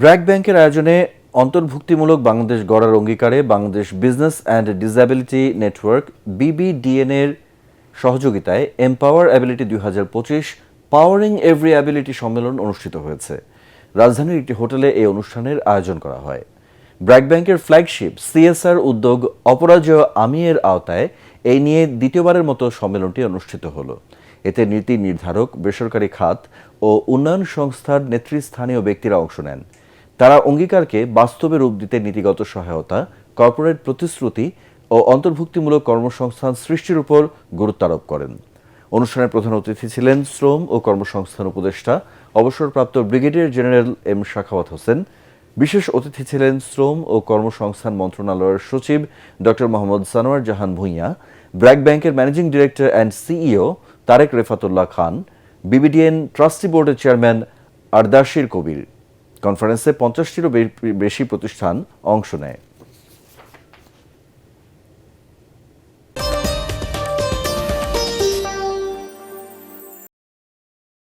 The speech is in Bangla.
ব্র্যাক ব্যাংকের আয়োজনে অন্তর্ভুক্তিমূলক বাংলাদেশ গড়ার অঙ্গীকারে Bangladesh business and disability network BBDN এর সহযোগিতায় এম্পাওয়ার অ্যাবিলিটি দুই হাজার পঁচিশ, পাওয়ারিং এভরি অ্যাবিলিটি সম্মেলন অনুষ্ঠিত হয়েছে। রাজধানীর একটি হোটেলে এই অনুষ্ঠানের আয়োজন করা হয়। ব্র্যাক ব্যাংকের ফ্ল্যাগশিপ সিএসআর উদ্যোগ অপরাজয় আমি এর আওতায় এই নিয়ে দ্বিতীয়বারের মতো সম্মেলনটি অনুষ্ঠিত হলো। এতে নীতি নির্ধারক, বেসরকারি খাত ও উন্নয়ন সংস্থার নেতৃস্থানীয় ব্যক্তিরা অংশ নেন। তারা অঙ্গীকারকে বাস্তবে রূপ দিতে নীতিগত সহায়তা, কর্পোরেট প্রতিশ্রুতি ও অন্তর্ভুক্তিমূলক কর্মসংস্থান সৃষ্টির উপর গুরুত্ব আরোপ করেন। অনুষ্ঠানের প্রধান অতিথি ছিলেন শ্রম ও কর্মসংস্থান উপদেষ্টা, অবসরপ্রাপ্ত brigadier general M Shakhawat Hossain. বিশেষ অতিথি ছিলেন শ্রম ও কর্মসংস্থান মন্ত্রণালয়ের সচিব ডক্টর মোহাম্মদ সানোয়ার জাহান ভূঁইয়া, ব্র্যাক ব্যাংকের managing director and CEO Tarek Rafatullah Khan, BBDN trustee বোর্ডের চেয়ারম্যান আরদাশির কবির। কনফারেন্সে পঞ্চাশটিরও বেশি প্রতিষ্ঠান অংশ নেয়।